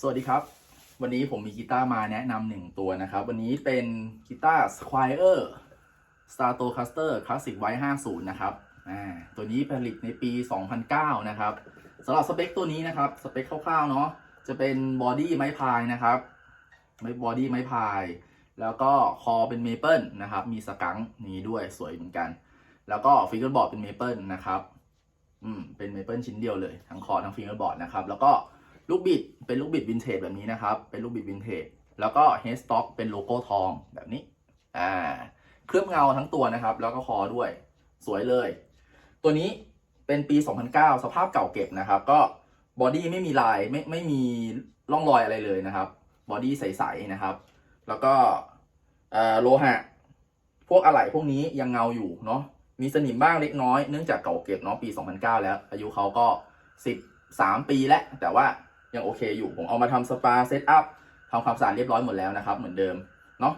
สวัสดีครับ วันนี้ผมมีกีตาร์มาแนะนำหนึ่งตัวนะครับ วันนี้เป็นกีตาร์ Squire Stratocaster Classic White 50 นะครับตัวนี้ผลิตในปี 2009 นะครับสำหรับสเปคตัวนี้นะครับ สเปคคร่าวๆเนาะจะเป็นบอดี้ไม้พายนะครับไม่บอดี้ไม้พาย แล้วก็คอเป็นเมเปิลนะครับ มีสกังนี้ด้วยสวยเหมือนกัน แล้วก็ฟิงเกอร์บอร์ดเป็นเมเปิลนะครับอืมเป็นเมเปิลชิ้นเดียวเลย ทั้งคอทั้งฟิงเกอร์บอร์ดนะครับ แล้วก็ ลูกบิดเป็นลูกบิดวินเทจแบบนี้นะครับ เป็นลูกบิดวินเทจแล้วก็เฮดสต็อกเป็นโลโก้ทองแบบนี้อ่าเคลือบเงาทั้งตัวนะครับ แล้วก็คอด้วยสวยเลย ตัวนี้เป็นปี 2009 สภาพเก่าเก็บนะครับ ก็บอดี้ไม่มีลายไม่ไม่มีร่องรอยอะไรเลยนะครับบอดี้ใสๆนะครับ แล้วก็เอ่อโลหะ พวกอะไหล่พวกนี้ยังเงาอยู่เนาะมีสนิมบ้างเล็กน้อยเนื่องจากเก่าเก็บเนาะปี 2009 แล้ว อายุเขาก็ 13 ปีแล้วแต่ว่า ยังโอเคอยู่ ผมเอามาทำสปาเซตอัพทำความสะอาดเรียบร้อยหมดแล้วนะครับเหมือนเดิมเนาะ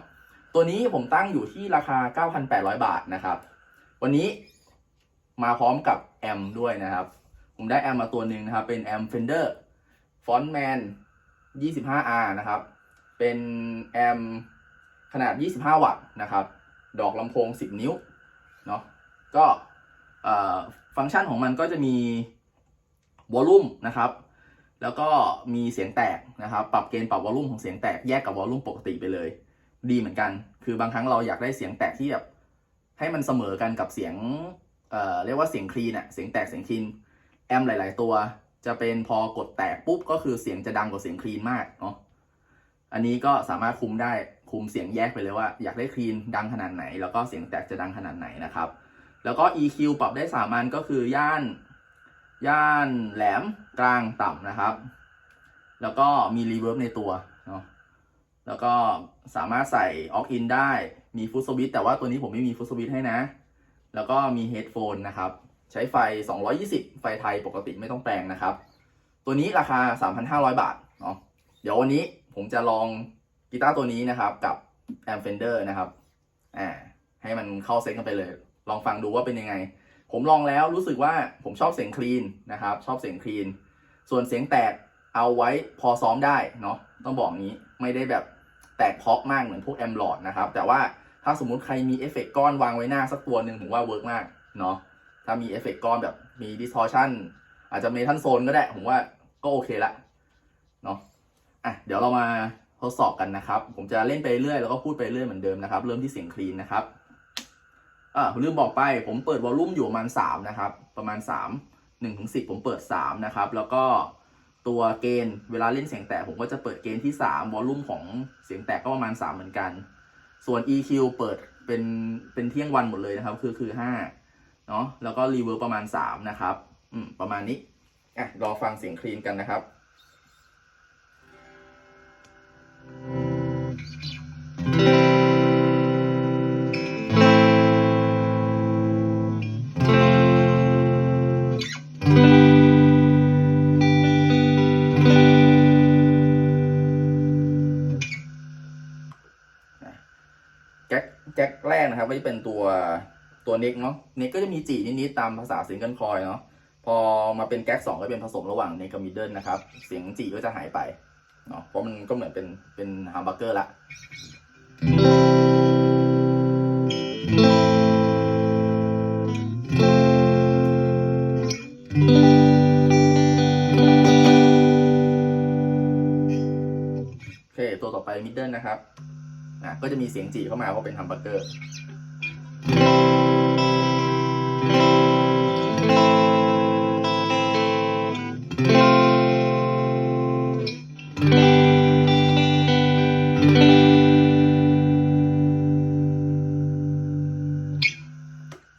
ตัวนี้ผมตั้งอยู่ที่ราคา 9,800 บาทนะครับ วันนี้มาพร้อมกับแอมด้วยนะครับ ผมได้แอมมาตัวหนึ่งนะครับ เป็นแอม Fender Frontman 25R นะครับ เป็นแอมขนาด 25 วัตต์นะครับ ดอกลำโพง 10 นิ้ว เนาะก็ฟังก์ชันของมันก็จะมีวอลลุ่มนะครับ แล้วก็มีเสียงแตกนะครับ ปรับเกณฑ์ปรับวอลลุ่มของเสียงแตกแยกกับวอลลุ่มปกติไปเลย ดีเหมือนกัน คือบางครั้งเราอยากได้เสียงแตกที่แบบให้มันเสมอกันกับเสียงเอ่อเรียกว่าเสียงคลีนอะเสียงแตกเสียงคลีนแอมหลาย ๆ ตัว จะเป็นพอกดแตกปุ๊บก็คือเสียงจะดังกว่าเสียงคลีนมากเนาะอันนี้ก็สามารถคุมได้คุมเสียงแยกไปเลยว่า อยากได้คลีนดังขนาดไหน แล้วก็เสียงแตกจะดังขนาดไหนนะครับ แล้วก็ EQ ปรับได้สามอันก็คือย่าน ย่านแหลมกลางต่ำนะครับ แล้วก็มีรีเวิร์บในตัวเนาะแล้วก็สามารถใส่ออกอินได้มีฟุตสวิตแต่ว่าตัวนี้ผมไม่มีฟุตสวิตให้นะ แล้วก็มีเฮดโฟนนะครับ ใช้ไฟ 220 ไฟไทยปกติไม่ต้องแปลงนะครับ ตัวนี้ราคา 3,500 บาทเนาะเดี๋ยววันนี้ผมจะลองกีตาร์ตัวนี้นะครับกับแอมเฟนเดอร์นะครับอ่าให้มันเข้าเซ็ตกันไปเลย ลองฟังดูว่าเป็นยังไง ผมลองแล้วรู้สึกว่าผมชอบเสียงคลีนนะครับ ชอบเสียงคลีน ส่วนเสียงแตกเอาไว้พอซ้อมได้เนาะต้องบอกงี้ไม่ได้แบบแตกเพาะมากเหมือนพวกแอมลอดนะครับ แต่ว่าถ้าสมมุติใครมีเอฟเฟกต์ก้อนวางไว้หน้าสักตัวหนึ่งผมว่าเวิร์กมากเนาะถ้ามีเอฟเฟกต์ก้อนแบบมี distortion อาจจะเมทัลโซนก็ได้ ผมว่าก็โอเคละเนาะอะเดี๋ยวเรามาทดสอบกันนะครับ ผมจะเล่นไปเรื่อยแล้วก็พูดไปเรื่อยเหมือนเดิมนะครับ เริ่มที่เสียงคลีนนะครับ อ่าผมลืมบอกไป ผมเปิดวอลลุ่มอยู่ประมาณ3นะครับ ประมาณ 3 1ถึง10 ผมเปิด 3 นะครับ แล้วก็ตัวเกณฑ์เวลาเล่นเสียงแตกผมก็จะเปิดเกณฑ์ที่ 3 วอลลุ่มของเสียงแตกก็ประมาณ 3 เหมือนกัน ส่วน EQ เปิดเป็นเป็นเที่ยงวันหมดเลยนะครับ คือคือ5เนาะแล้วก็รีเวิร์ประมาณ 3 นะครับ อืม ประมาณนี้อะรอฟังเสียงคลีนกันนะครับ แก๊กแก๊กแรกนะครับก็จะเป็นตัวตัวเน็กเนาะเน็กก็จะมีจีนิดๆตามภาษาซิงเกิลคอยเนาะพอมาเป็นแก๊กสองก็เป็นผสมระหว่างเน็กกับมิดเดิลนะครับ เสียงจีก็จะหายไปเนาะเพราะมันก็เหมือนเป็นเป็นฮัมบักเกอร์ละโอเคตัวต่อไปมิดเดิลนะครับ อะก็จะมีเสียงจีเข้ามาเพราะเป็นฮัมเบอร์เกอร์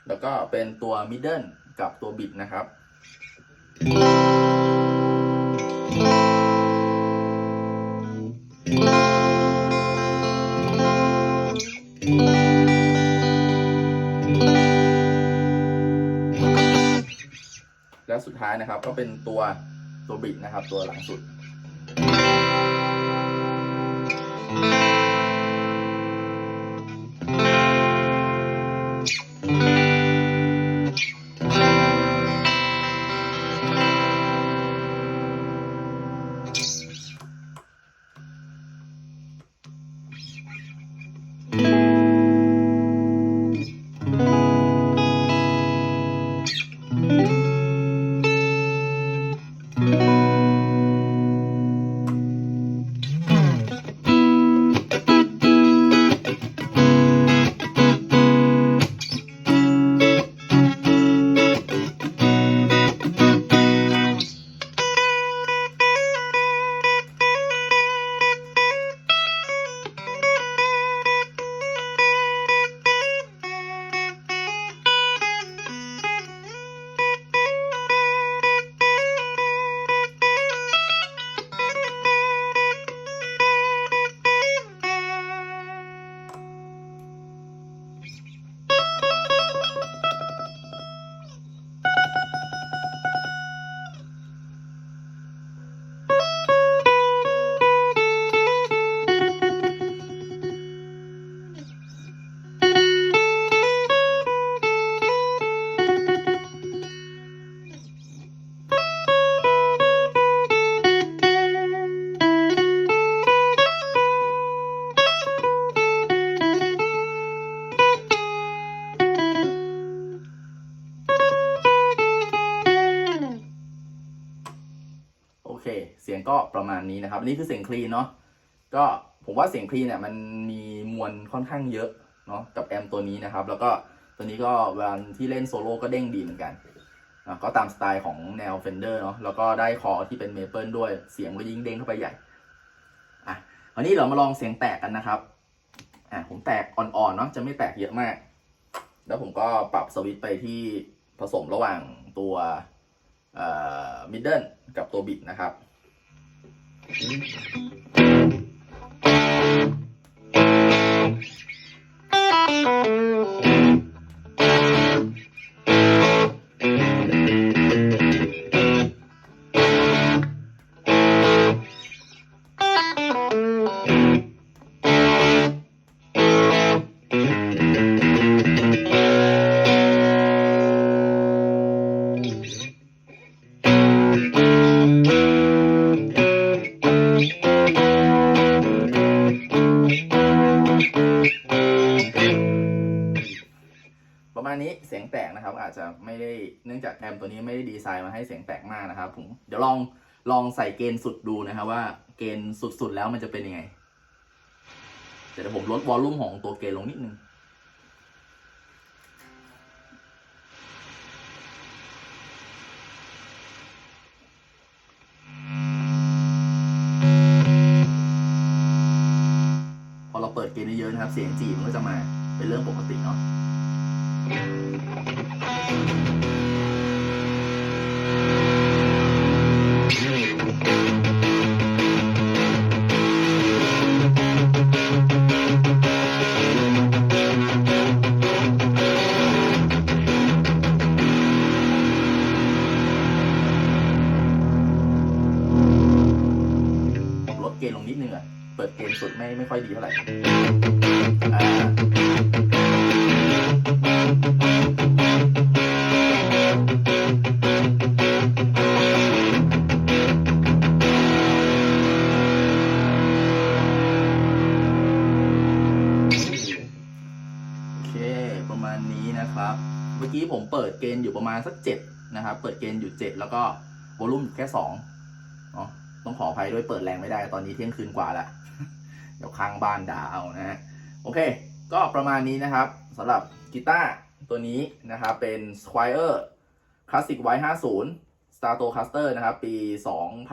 แล้วก็เป็นตัวมิดเดิลกับตัวบิดนะครับ ท้ายนะครับ ก็เป็นตัวตัวบิดนะครับ ตัวหลังสุด ประมาณนี้นะครับอันนี้คือเสียงคลีนเนาะก็ผมว่าเสียงคลีนเนี่ยมันมีมวลค่อนข้างเยอะเนาะกับแอมตัวนี้นะครับ แล้วก็ตัวนี้ก็เวลาที่เล่นโซโล่ก็เด้งดีเหมือนกันอะก็ตามสไตล์ของแนว Fender เนาะแล้วก็ได้คอที่เป็นเมเปิลด้วยเสียงก็ยิ่งเด้งเข้าไปใหญ่อะวันนี้เรามาลองเสียงแตกกันนะครับอะผมแตกอ่อนๆเนาะจะไม่แตกเยอะมาก แล้วผมก็ปรับสวิตไปที่ผสมระหว่างตัวเอ่อมิดเดิลกับตัวบิดนะครับ ป แตกนะครับ อาจจะไม่ได้เนื่องจากแอมตัวนี้ไม่ได้ดีไซน์มาให้เสียงแตกมากนะครับผมเดี๋ยวลองลองใส่เกณฑ์สุดดูนะครับว่าเกณฑ์สุดๆแล้วมันจะเป็นยังไงเดี๋ยวผมลดวอลลุ่มของตัวเกณฑ์ลงนิดนึงพอเราเปิดเกณฑ์เยอะนะครับ เสียงจีมันก็จะมาเป็นเรื่องปกติเนาะ ผมลดเกณฑ์ลงนิดนึงอะ เปิดเกณฑ์สุดไม่ไม่ค่อยดีเท่าไหร่อ่า เปิดเกณฑ์อยู่ประมาณสักเจ็ดนะครับ เปิดเกณฑ์อยู่เจ็ดแล้วก็วอลุ่มอยู่แค่สองเนาะต้องขออภัยด้วยเปิดแรงไม่ได้ตอนนี้เที่ยงคืนกว่าแล้วเดี๋ยวข้างบ้านด่าเอานะฮะโอเค ก็ประมาณนี้นะครับสำหรับกีตาร์ตัวนี้นะครับเป็น Squire Classic Y50 Stratocaster นะครับ ปี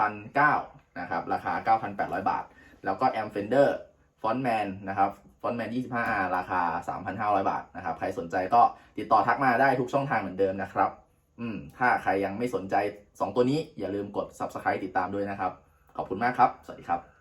2009 นะครับ ราคา 9,800 บาท แล้วก็ Amp Fender Frontman นะครับ อนแมน 25R ราคา 3,500 บาทนะครับ ใครสนใจก็ติดต่อทักมาได้ทุกช่องทางเหมือนเดิมนะครับ อืม ถ้าใครยังไม่สนใจ 2 ตัวนี้อย่าลืมกด Subscribe ติดตามด้วยนะครับ ขอบคุณมากครับ สวัสดีครับ